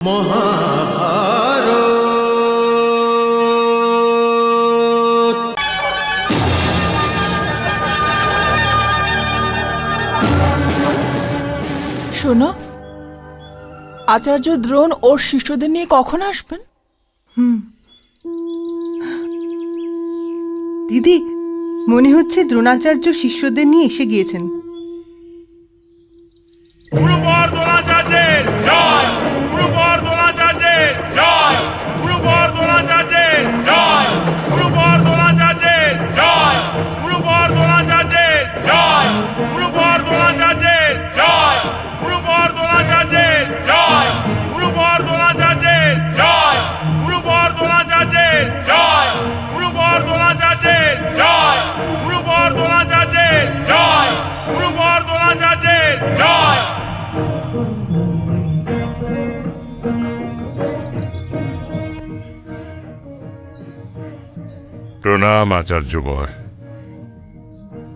শোনো, আচার্য দ্রোণ ওর শিষ্যদের নিয়ে কখন আসবেন? দিদি, মনে হচ্ছে দ্রোণাচার্য শিষ্যদের নিয়ে এসে গিয়েছেন। প্রণাম আচার্যবর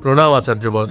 প্রণাম আচার্যবর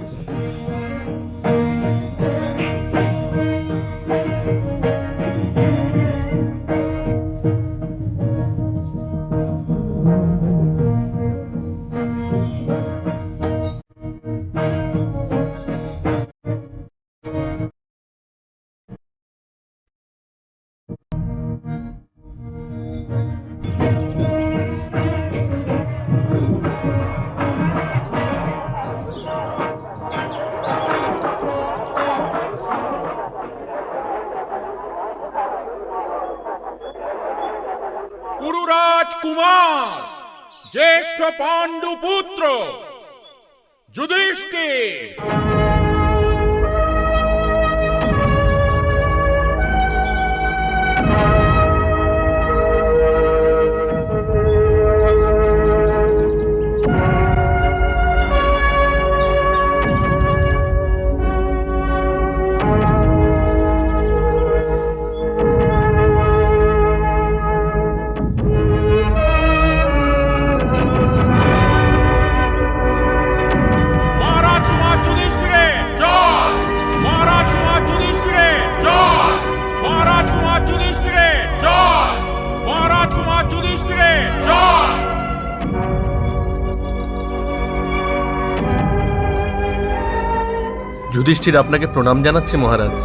राजकुमार ज्येष्ठ पांडुपुत्र युधिष्ठिर। যুধিষ্ঠির আপনাকে প্রণাম জানাচ্ছে মহারাজ।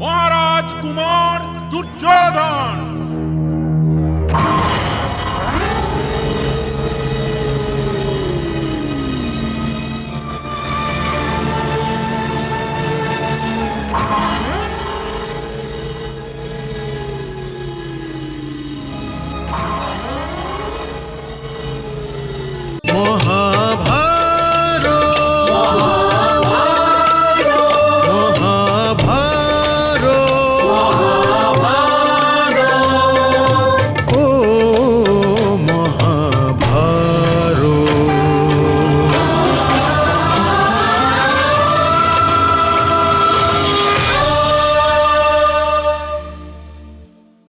মহারাজ কুমার দুর্যোধন।